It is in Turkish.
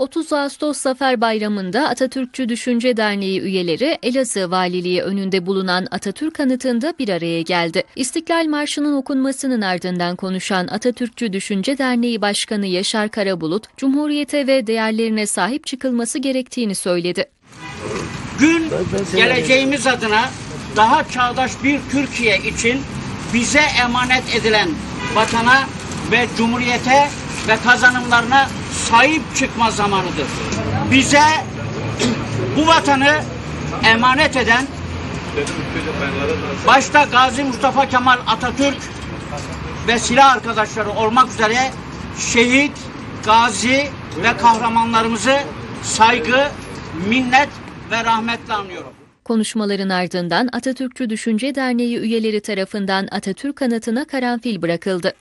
30 Ağustos Zafer Bayramı'nda Atatürkçü Düşünce Derneği üyeleri Elazığ Valiliği önünde bulunan Atatürk anıtında bir araya geldi. İstiklal Marşı'nın okunmasının ardından konuşan Atatürkçü Düşünce Derneği Başkanı Yaşar Karabulut, Cumhuriyete ve değerlerine sahip çıkılması gerektiğini söyledi. Gün geleceğimiz adına daha çağdaş bir Türkiye için bize emanet edilen vatana ve cumhuriyete ve kazanımlarına sahip çıkma zamanıdır. Bize bu vatanı emanet eden başta Gazi Mustafa Kemal Atatürk ve silah arkadaşları olmak üzere şehit, gazi ve kahramanlarımızı saygı, minnet ve rahmetle anıyorum. Konuşmaların ardından Atatürkçü Düşünce Derneği üyeleri tarafından Atatürk anıtına karanfil bırakıldı.